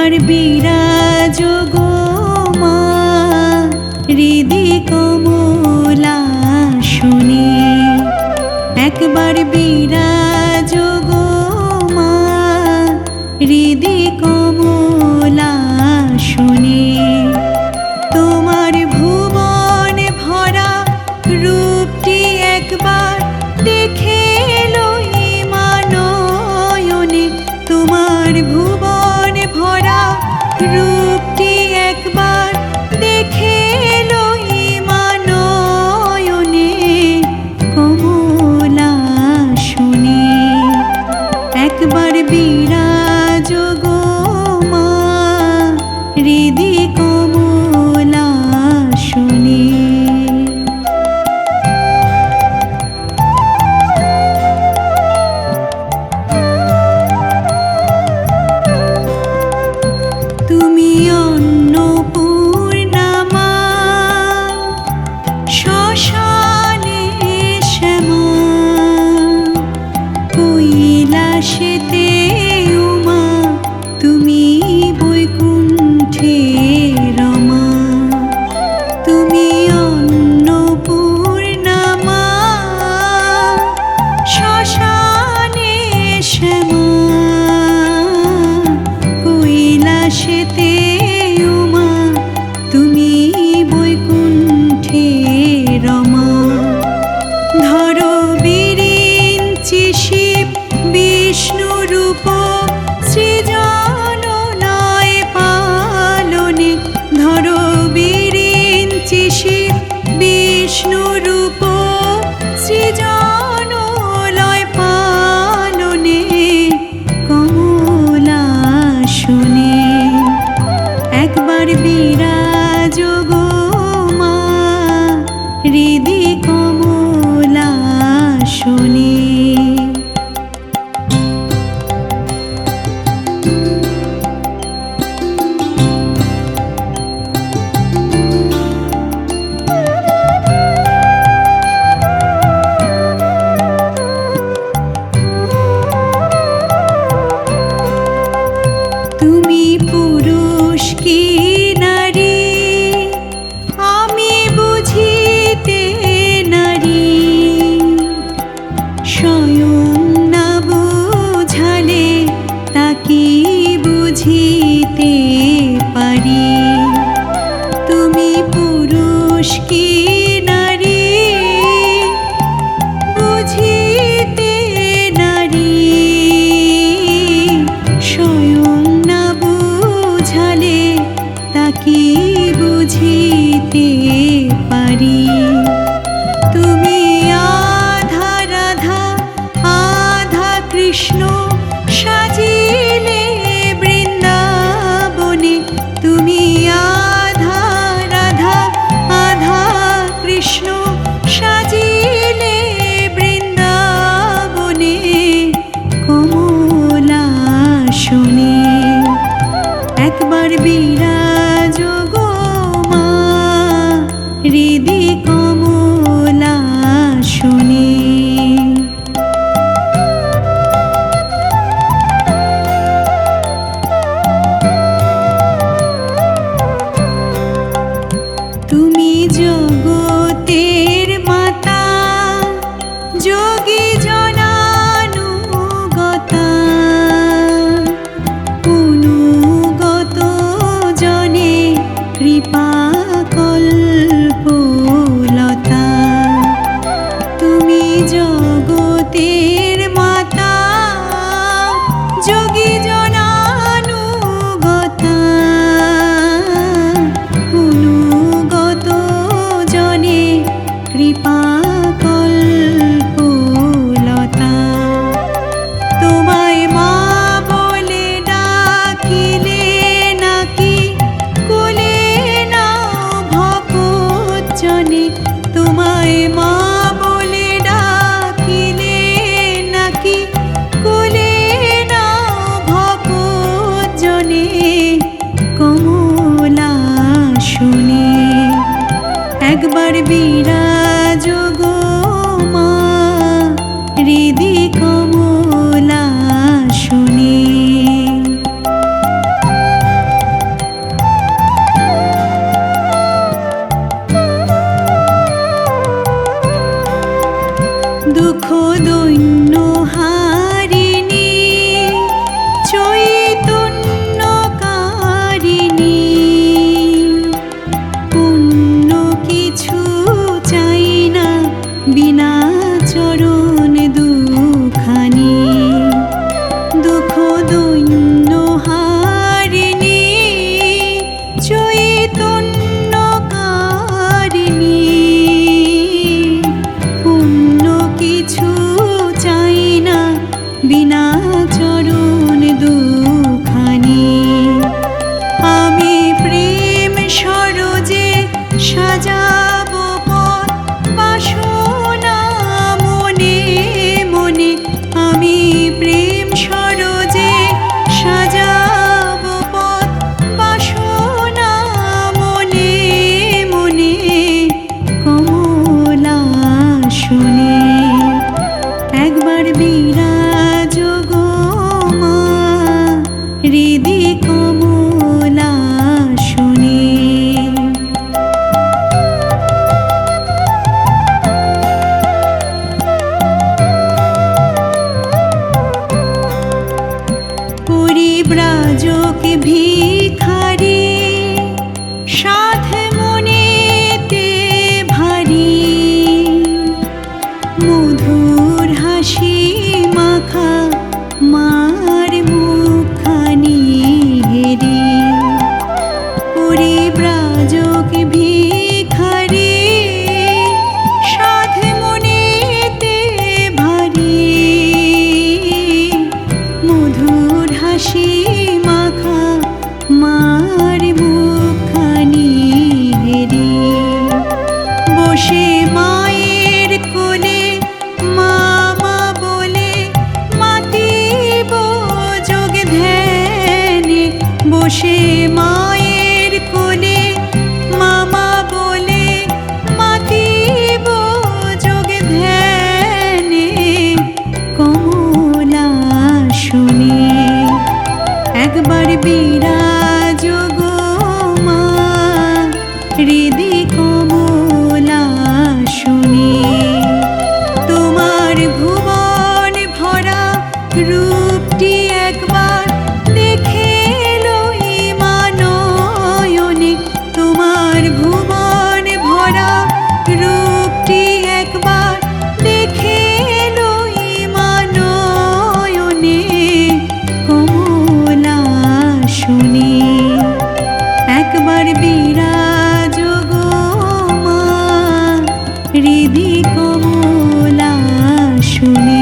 তোমার বিরাজ গো মা কমলা শুনি। একবার বিরাজ গো মা কমলা শুনি। তোমার ভুবন ভরা রূপটি একবার দেখে লই মানয়নে। তোমার through শুনি। कृपा দুঃখ দৈন্য विना হৃদি কমলা। प्राजो की भी শুনে